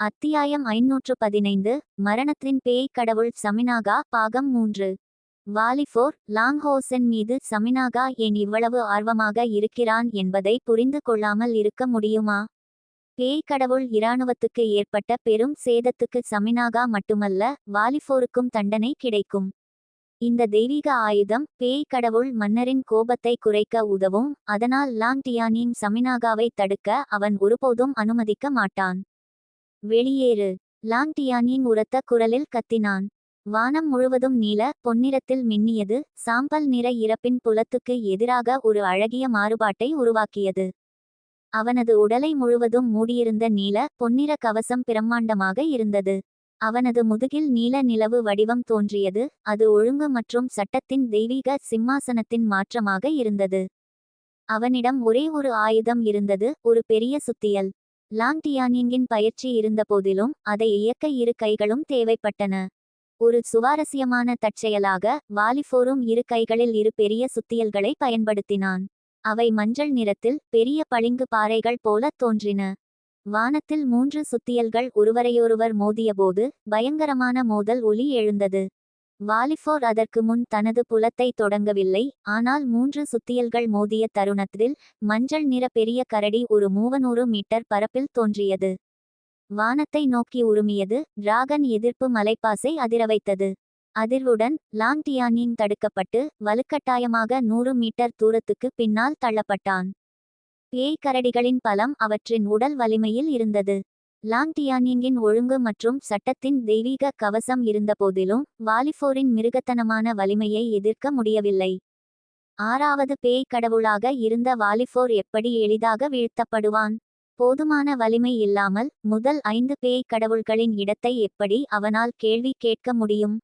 அத்தியாயம் ஐநூற்று பதினைந்து மரணத்தின் பேய் கடவுள் சமினாகா பாகம் மூன்று. வாலிஃபோர் லாங்ஹோசன் மீது சமினாகா ஏன் இவ்வளவு ஆர்வமாக இருக்கிறான் என்பதை புரிந்து கொள்ளாமல் இருக்க முடியுமா? பேய் கடவுள் இராணுவத்துக்கு ஏற்பட்ட பெரும் சேதத்துக்கு சமினாகா மட்டுமல்ல வாலிஃபோருக்கும் தண்டனை கிடைக்கும். இந்த தெய்வீக ஆயுதம் பேய் கடவுள் மன்னரின் கோபத்தை குறைக்க உதவும் அதனால் லாங் டியானின் சமினாகாவை தடுக்க அவன் ஒருபோதும் அனுமதிக்க மாட்டான். வெளியேறு. லாங்டியானின் உரத்த குரலில் கத்தினான். வானம் முழுவதும் நீல பொன்னிறத்தில் மின்னியது. சாம்பல் நிற இறப்பின் புலத்துக்கு எதிராக ஒரு அழகிய மாறுபாட்டை உருவாக்கியது. அவனது உடலை முழுவதும் மூடியிருந்த நீல பொன்னிற கவசம் பிரம்மாண்டமாக இருந்தது. அவனது முதுகில் நீல நிலவு வடிவம் தோன்றியது. அது ஒழுங்கு மற்றும் சட்டத்தின் தெய்வீக சிம்மாசனத்தின் மாற்றமாக இருந்தது. அவனிடம் ஒரே ஒரு ஆயுதம் இருந்தது. ஒரு பெரிய சுத்தியல். லாங் டியானிங்கின் பயிற்சி இருந்தபோதிலும் அதை இயக்க இரு கைகளும் தேவைப்பட்டன. ஒரு சுவாரஸ்யமான தற்செயலாக வாலிஃபோரும் இரு கைகளில் இரு பெரிய சுத்தியல்களை பயன்படுத்தினான். அவை மஞ்சள் நிறத்தில் பெரிய பளிங்கு பாறைகள் போல தோன்றின. வானத்தில் மூன்று சுத்தியல்கள் ஒருவரையொருவர் மோதியபோது பயங்கரமான மோதல் ஒலி எழுந்தது. வாலிஃபோர் அதற்கு முன் தனது புலத்தை தொடங்கவில்லை ஆனால் மூன்று சுத்தியல்கள் மோதிய தருணத்தில் மஞ்சள் நிற பெரிய கரடி ஒரு மூவநூறு மீட்டர் பரப்பில் தோன்றியது. வானத்தை நோக்கி உருமியது டிராகன் எதிர்ப்பு மலைப்பாசை அதிரவைத்தது. அதிர்வுடன் லாங் தடுக்கப்பட்டு வலுக்கட்டாயமாக நூறு மீட்டர் தூரத்துக்கு பின்னால் தள்ளப்பட்டான். பேய் கரடிகளின் பலம் அவற்றின் உடல் வலிமையில் இருந்தது. லாங் டியானிங்கின் ஒழுங்கு மற்றும் சட்டத்தின் தெய்வீக கவசம் இருந்தபோதிலும் வாலிஃபோரின் மிருகத்தனமான வலிமையை எதிர்க்க முடியவில்லை. ஆறாவது பேய் கடவுளாக இருந்த வாலிஃபோர் எப்படி எளிதாக வீழ்த்தப்படுவான்? போதுமான வலிமை இல்லாமல் முதல் ஐந்து பேய் கடவுள்களின் இடத்தை எப்படி அவனால் கேள்வி கேட்க முடியும்?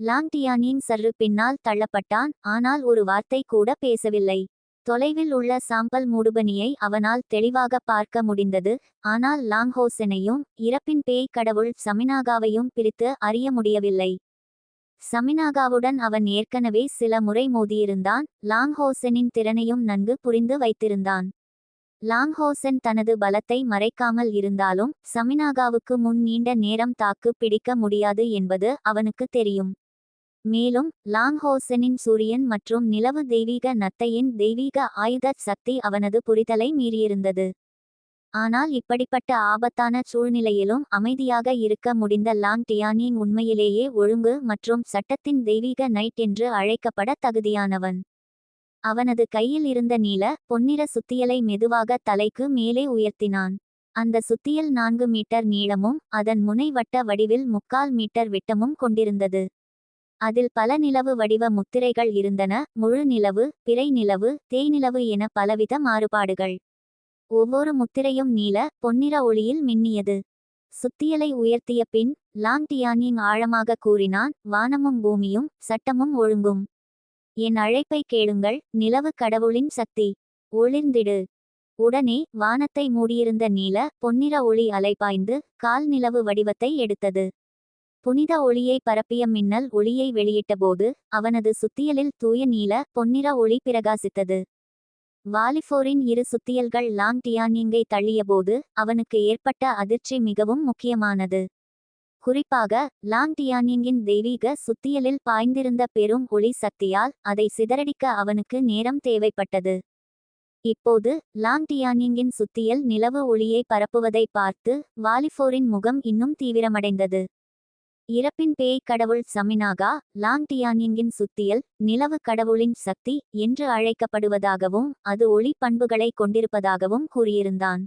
லாங் டியானின் சற்று பின்னால் தள்ளப்பட்டான் ஆனால் ஒரு வார்த்தை கூட பேசவில்லை. தொலைவில் உள்ள சாம்பல் மூடுபனியை அவனால் தெளிவாக பார்க்க முடிந்தது. ஆனால் லாங்ஹோசனையும் இறப்பின் பேய் கடவுள் சமினாகாவையும் பிரித்து அறிய முடியவில்லை. சமினாகாவுடன் அவன் ஏற்கனவே சில முறை மோதியிருந்தான். லாங்ஹோசனின் திறனையும் நன்கு புரிந்து வைத்திருந்தான். லாங்ஹோசன் தனது பலத்தை மறைக்காமல் இருந்தாலும் சமினாகாவுக்கு முன் நீண்ட நேரம் தாக்கு பிடிக்க முடியாது என்பது அவனுக்கு தெரியும். மேலும் லாங்ஹோசனின் சூரியன் மற்றும் நிலவு தெய்வீக நத்தையின் தெய்வீக ஆயுத சக்தி அவனது புரிதலை மீறியிருந்தது. ஆனால் இப்படிப்பட்ட ஆபத்தான சூழ்நிலையிலும் அமைதியாக இருக்க முடிந்த லாங் டியானியின் உண்மையிலேயே ஒழுங்கு மற்றும் சட்டத்தின் தெய்வீக நைட் என்று அழைக்கப்பட தகுதியானவன். அவனது கையில் இருந்த நீல பொன்னிற சுத்தியலை மெதுவாக தலைக்கு மேலே உயர்த்தினான். அந்த சுத்தியல் நான்கு மீட்டர் நீளமும் அதன் முனை வட்ட வடிவில் முக்கால் மீட்டர் விட்டமும் கொண்டிருந்தது. அதில் பல நிலவு வடிவ முத்திரைகள் இருந்தன முழு நிலவு பிறை நிலவு தேய்நிலவு என பலவித மாறுபாடுகள். ஒவ்வொரு முத்திரையும் நீல பொன்னிற ஒளியில் மின்னியது. சுத்தியலை உயர்த்திய பின் லாங் டியானிங் ஆழமாக கூறினான் வானமும் பூமியும் சட்டமும் ஒழுங்கும். என் அழைப்பை கேளுங்கள் நிலவு கடவுளின் சக்தி. ஒளிர்ந்திடு. உடனே வானத்தை மூடியிருந்த நீல பொன்னிற ஒளி அலைபாய்ந்து கால் நிலவு வடிவத்தை எடுத்தது. புனித ஒளியை பரப்பிய மின்னல் ஒளியை வெளியிட்டபோது அவனது சுத்தியலில் தூய நீல பொன்னிற ஒளி பிரகாசித்தது. வாலிஃபோரின் இரு சுத்தியல்கள் லாங் டியானிங்கை தள்ளியபோது அவனுக்கு ஏற்பட்ட அதிர்ச்சி மிகவும் முக்கியமானது. குறிப்பாக லாங் டியானிங்கின் தெய்வீக சுத்தியலில் பாய்ந்திருந்த பெரும் ஒளி சக்தியால் அதை சிதறடிக்க அவனுக்கு நேரம் தேவைப்பட்டது. இப்போது லாங் டியானிங்கின் சுத்தியல் நிலவு ஒளியை பரப்புவதை பார்த்து வாலிஃபோரின் முகம் இன்னும் தீவிரமடைந்தது. இறப்பின் பேய் கடவுள் சமினாகா லாங் டியானிங்கின் சுத்தியல் நிலவு கடவுளின் சக்தி என்று அழைக்கப்படுவதாகவும் அது ஒளி பண்புகளை கொண்டிருப்பதாகவும் கூறியிருந்தான்.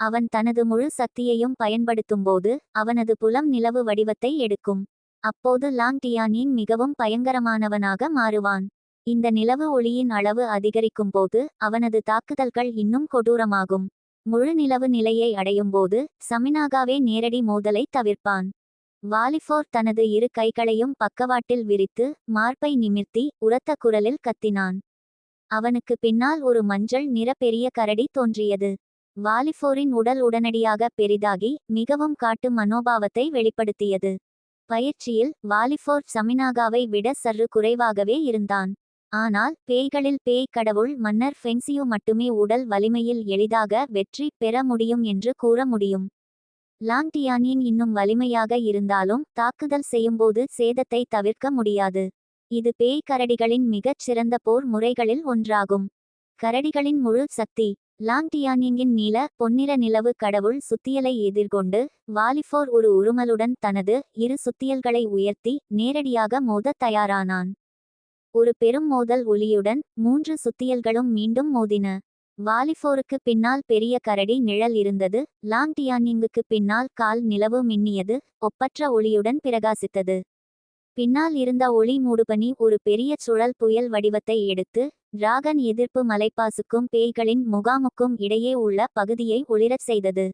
அவன் தனது முழு சக்தியையும் பயன்படுத்தும்போது அவனது புலம் நிலவு வடிவத்தை எடுக்கும். அப்போது லாங் டியானிங் மிகவும் பயங்கரமானவனாக மாறுவான். இந்த நிலவு ஒளியின் அளவு அதிகரிக்கும் போது அவனது தாக்குதல்கள் இன்னும் கொடூரமாகும். முழு நிலவு நிலையை அடையும் போது சமினாகாவே நேரடி மோதலை தவிர்ப்பான். வாலிஃபோர் தனது இரு கைகளையும் பக்கவாட்டில் விரித்து மார்பை நிமிர்த்தி உரத்த குரலில் கத்தினான். அவனுக்கு பின்னால் ஒரு மஞ்சள் நிற பெரிய கரடி தோன்றியது. வாலிஃபோரின் உடல் உடனடியாக பெரிதாகி மிகவும் காட்டு மனோபாவத்தை வெளிப்படுத்தியது. பயிற்சியில் வாலிஃபோர் சமினாகாவை விட சற்று குறைவாகவே இருந்தான். ஆனால் பேய்களில் பேய் கடவுள் மன்னர் ஃபென்சியு மட்டுமே உடல் வலிமையில் எளிதாக வெற்றி பெற முடியும் என்று கூற முடியும். லாங் இன்னும் வலிமையாக இருந்தாலும் தாக்குதல் செய்யும்போது சேதத்தை தவிர்க்க முடியாது. இது பேய் கரடிகளின் மிகச் சிறந்த போர் முறைகளில் ஒன்றாகும். கரடிகளின் முழு சக்தி லாங் டியானிங்கின் நீல பொன்னிற நிலவு கடவுள் சுத்தியலை எதிர்கொண்டு வாலிஃபோர் ஒரு உருமலுடன் தனது இரு சுத்தியல்களை உயர்த்தி நேரடியாக மோதத் தயாரானான். ஒரு பெரும் மோதல் ஒலியுடன் மூன்று சுத்தியல்களும் மீண்டும் மோதின. வாலிஃபோருக்கு பின்னால் பெரிய கரடி நிழல் இருந்தது. லாங்டியானிங்குக்கு பின்னால் கால் நிலவு மின்னியது. ஒப்பற்ற ஒளியுடன் பிரகாசித்தது. பின்னால் இருந்த ஒளி மூடுபனி ஒரு பெரிய சுழல் புயல் வடிவத்தை எடுத்து டிராகன் எதிர்ப்பு மலைப்பாசுக்கும் பேய்களின் முகாமுக்கும் இடையே உள்ள பகுதியை ஒளிரச் செய்தது.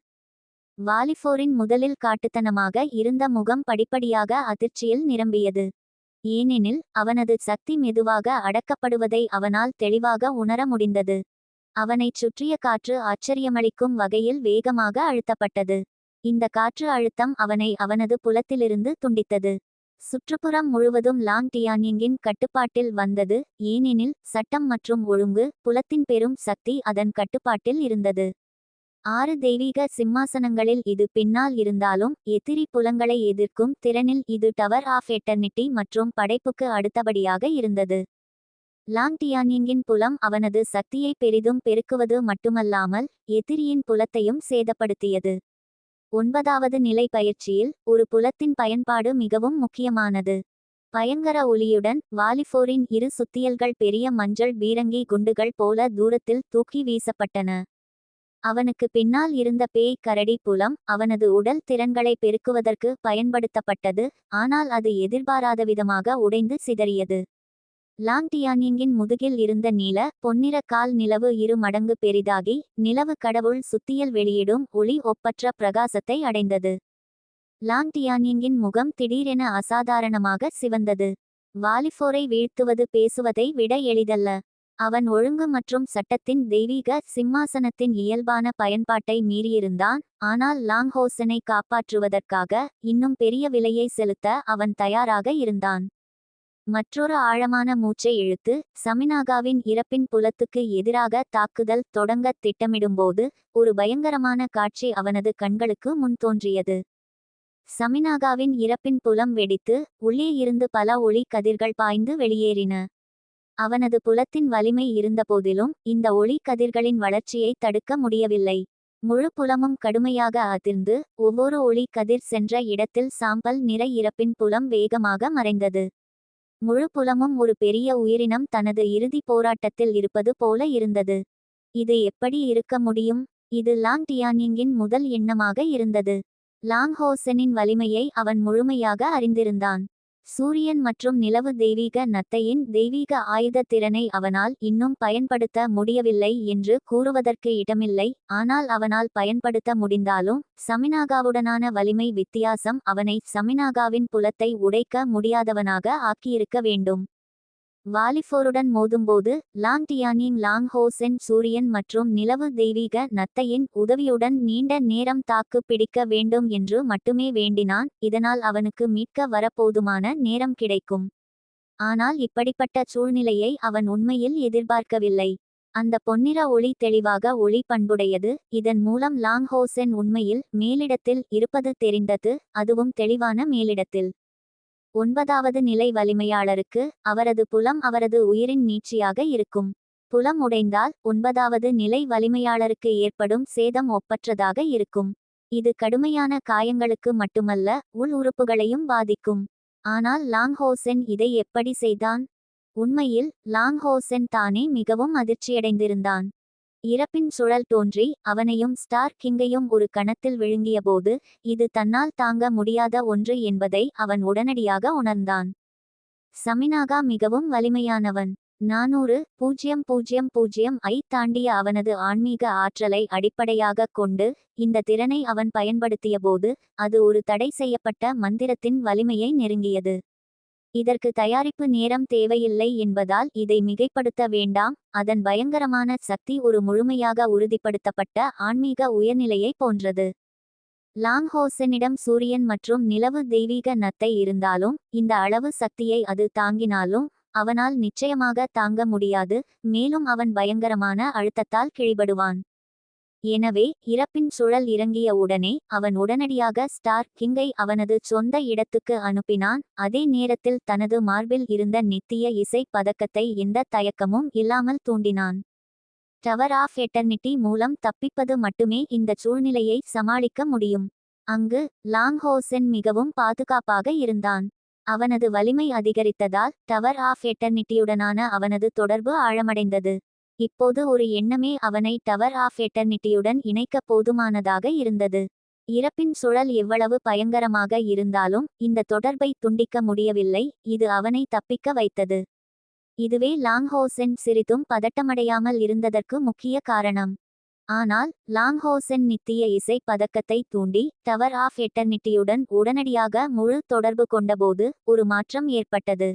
வாலிஃபோரின் முதலில் காட்டுத்தனமாக இருந்த முகம் படிப்படியாக அதிர்ச்சியில் நிரம்பியது. ஏனெனில் அவனது சக்தி மெதுவாக அடக்கப்படுவதை அவனால் தெளிவாக உணர முடிந்தது. அவனைச் சுற்றிய காற்று ஆச்சரியமளிக்கும் வகையில் வேகமாக அழுத்தப்பட்டது. இந்த காற்று அழுத்தம் அவனை அவனது புலத்திலிருந்து துண்டித்தது. சுற்றுப்புறம் முழுவதும் லாங் டியானிங்கின் கட்டுப்பாட்டில் வந்தது. ஏனெனில் சட்டம் மற்றும் ஒழுங்கு புலத்தின் பெரும் சக்தி அதன் கட்டுப்பாட்டில் இருந்தது. ஆறு தெய்வீக சிம்மாசனங்களில் இது பின்னால் இருந்தாலும் எதிரி புலங்களை எதிர்க்கும் திறனில் இது டவர் ஆஃப் எட்டர்னிட்டி மற்றும் படைப்புக்கு அடுத்தபடியாக இருந்தது. லாங் டியானிங்கின் புலம் அவனது சக்தியை பெரிதும் பெருக்குவது மட்டுமல்லாமல் எதிரியின் புலத்தையும் சேதப்படுத்தியது. ஒன்பதாவது நிலை பயிற்சியில் ஒரு புலத்தின் பயன்பாடு மிகவும் முக்கியமானது. பயங்கர ஒளியுடன் வாலிஃபோரின் இரு சுத்தியல்கள் பெரிய மஞ்சள் பீரங்கி குண்டுகள் போல தூரத்தில் தூக்கி வீசப்பட்டன. அவனுக்கு பின்னால் இருந்த பேய் கரடி புலம் அவனது உடல் திறன்களை பெருக்குவதற்கு பயன்படுத்தப்பட்டது ஆனால் அது எதிர்பாராத விதமாக உடைந்து சிதறியது. லாங் டியானிங்கின் முதுகில் இருந்த நீல பொன்னிற கால் நிலவு இரு மடங்கு பெரிதாகி நிலவு கடவுள் சுத்தியல் வெளியிடும் ஒளி ஒப்பற்ற பிரகாசத்தை அடைந்தது. லாங் டியானிங்கின் முகம் திடீரென அசாதாரணமாக சிவந்தது. வாலிஃபோரை வீழ்த்துவது பேசுவதை விட எளிதல்ல. அவன் ஒழுங்கு மற்றும் சட்டத்தின் தெய்வீக சிம்மாசனத்தின் இயல்பான பயன்பாட்டை மீறியிருந்தான் ஆனால் லாங்ஹோசனை காப்பாற்றுவதற்காக இன்னும் பெரிய விலையை செலுத்த அவன் தயாராக இருந்தான். மற்றொரு ஆழமான மூச்சை இழுத்து சமினாகாவின் இறப்பின் புலத்துக்கு எதிராக தாக்குதல் தொடங்கத் திட்டமிடும்போது ஒரு பயங்கரமான காட்சி அவனது கண்களுக்கு முன் தோன்றியது. சமினாகாவின் இறப்பின் புலம் வெடித்து உள்ளே இருந்து பல ஒளி கதிர்கள் பாய்ந்து வெளியேறின. அவனது புலத்தின் வலிமை இருந்தபோதிலும் இந்த ஒளி கதிர்களின் வளர்ச்சியை தடுக்க முடியவில்லை. முழு புலமும் கடுமையாக அதிர்ந்து ஒவ்வொரு ஒளி கதிர் சென்ற இடத்தில் சாம்பல் நிற இறப்பின் புலம் வேகமாக மறைந்தது. முழு புலமும் ஒரு பெரிய உயிரினம் தனது இறுதி போராட்டத்தில் இருப்பது போல இருந்தது. இது எப்படி இருக்க முடியும்? இது லாங் டியானிங்கின் முதல் எண்ணமாக இருந்தது. லாங் ஹோசனின் வலிமையை அவன் முழுமையாக அறிந்திருந்தான். சூரியன் மற்றும் நிலவு தெய்வீக நத்தையின் தெய்வீக ஆயுத திறனை அவனால் இன்னும் பயன்படுத்த முடியவில்லை என்று கூறுவதற்கு இடமில்லை. ஆனால் அவனால் பயன்படுத்த முடிந்தாலும் சமினாகாவுடனான வலிமை வித்தியாசம் அவனை சமினாகாவின் புலத்தை உடைக்க முடியாதவனாக ஆக்கியிருக்க வேண்டும். வாலிஃபோருடன் மோதும்போது லாங் டியானின் லாங் ஹோசென் சூரியன் மற்றும் நிலவு தெய்வீக நத்தையின் உதவியுடன் நீண்ட நேரம் தாக்கு பிடிக்க வேண்டும் என்று மட்டுமே வேண்டினான். இதனால் அவனுக்கு மீட்க வரப்போதுமான நேரம் கிடைக்கும். ஆனால் இப்படிப்பட்ட சூழ்நிலையை அவன் உண்மையில் எதிர்பார்க்கவில்லை. அந்த பொன்னிற ஒளி தெளிவாக ஒளி பண்புடையது. இதன் மூலம் லாங் ஹோசென் உண்மையில் மேலிடத்தில் இருப்பது தெரிந்தது. அதுவும் தெளிவான மேலிடத்தில். ஒன்பதாவது நிலை வலிமையாளருக்கு அவரது புலம் அவரது உயிரின் நீட்சியாக இருக்கும். புலம் உடைந்தால் ஒன்பதாவது நிலை வலிமையாளருக்கு ஏற்படும் சேதம் ஒப்பற்றதாக இருக்கும். இது கடுமையான காயங்களுக்கு மட்டுமல்ல உள் உறுப்புகளையும் பாதிக்கும். ஆனால் லாங்ஹோசென் இதை எப்படி செய்தான்? உண்மையில் லாங்ஹோசென் தானே மிகவும் அதிர்ச்சியடைந்திருந்தான். இறப்பின் சுழல் தோன்றி அவனையும் ஸ்டார் கிங்கையும் ஒரு கணத்தில் விழுங்கியபோது இது தன்னால் தாங்க முடியாத ஒன்று என்பதை அவன் உடனடியாக உணர்ந்தான். சமினாகா மிகவும் வலிமையானவன். நானூறு பூஜ்ஜியம் பூஜ்ஜியம் பூஜ்ஜியம் ஐ தாண்டிய அவனது ஆன்மீக ஆற்றலை அடிப்படையாக கொண்டு இந்த திறனை அவன் பயன்படுத்தியபோது அது ஒரு தடை செய்யப்பட்ட மந்திரத்தின் வலிமையை நெருங்கியது. இதற்கு தயாரிப்பு நேரம் தேவையில்லை என்பதால் இதை மிகைப்படுத்த வேண்டாம். அதன் பயங்கரமான சக்தி ஒரு முழுமையாக உறுதிப்படுத்தப்பட்ட ஆன்மீக உயர்நிலையை போன்றது. லாங்ஹோசனிடம் சூரியன் மற்றும் நிலவு தெய்வீக நத்தை இருந்தாலும் இந்த அளவு சக்தியை அது தாங்கினாலும் அவனால் நிச்சயமாக தாங்க முடியாது. மேலும் அவன் பயங்கரமான அழுத்தத்தால் கிழிபடுவான். எனவே இறப்பின் சுழல் இறங்கிய உடனே அவன் உடனடியாக ஸ்டார் கிங்கை அவனது சொந்த இடத்துக்கு அனுப்பினான். அதே நேரத்தில் தனது மார்பில் இருந்த நித்திய இசை பதக்கத்தை எந்த தயக்கமும் இல்லாமல் தூண்டினான். டவர் ஆஃப் எட்டர்னிட்டி மூலம் தப்பிப்பது மட்டுமே இந்த சூழ்நிலையை சமாளிக்க முடியும். அங்கு லாங்ஹோசென் மிகவும் பாதுகாப்பாக இருந்தான். அவனது வலிமை அதிகரித்ததால் டவர் ஆஃப் எட்டர்னிட்டியுடனான அவனது தொடர்பு ஆழமடைந்தது. இப்போது ஒரு எண்ணமே அவனை டவர் ஆஃப் எட்டர்னிட்டியுடன் இணைக்க போதுமானதாக இருந்தது. இறப்பின் சுழல் எவ்வளவு பயங்கரமாக இருந்தாலும் இந்த தொடர்பை துண்டிக்க முடியவில்லை இது அவனை தப்பிக்க வைத்தது. இதுவே லாங்ஹோசென் சிறிதும் பதட்டமடையாமல் இருந்ததற்கு முக்கிய காரணம். ஆனால் லாங்ஹோசென் நித்திய இசை பதக்கத்தை தூண்டி டவர் ஆஃப் எட்டர்னிட்டியுடன் உடனடியாக முழு தொடர்பு கொண்டபோது ஒரு மாற்றம் ஏற்பட்டது.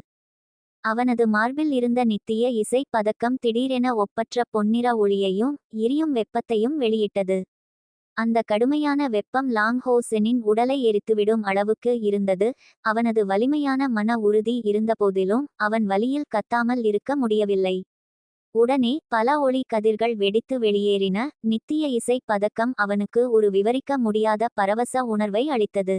அவனது மார்பில் இருந்த நித்திய இசை பதக்கம் திடீரென ஒப்பற்ற பொன்னிற ஒளியையும் எரியும் வெப்பத்தையும் வெளியிட்டது. அந்த கடுமையான வெப்பம் லாங்ஹோசெனின் உடலை எரித்துவிடும் அளவுக்கு இருந்தது. அவனது வலிமையான மன உறுதி இருந்தபோதிலும் அவன் வலியில் கத்தாமல் இருக்க முடியவில்லை. உடனே பல ஒளி கதிர்கள் வெடித்து வெளியேறின. நித்திய இசை பதக்கம் அவனுக்கு ஒரு விவரிக்க முடியாத பரவச உணர்வை அளித்தது.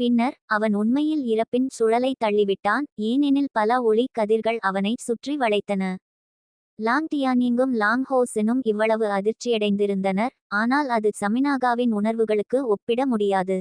பின்னர் அவன் உண்மையில் இறப்பின் சுழலை தள்ளிவிட்டான் ஏனெனில் பல ஒளி கதிர்கள் அவனை சுற்றி வளைத்தன. லாங் டியானிங்கும் லாங் ஹோசனும் இவ்வளவு அதிர்ச்சியடைந்திருந்தனர் ஆனால் அது சமினாகாவின் உணர்வுகளுக்கு ஒப்பிட முடியாது.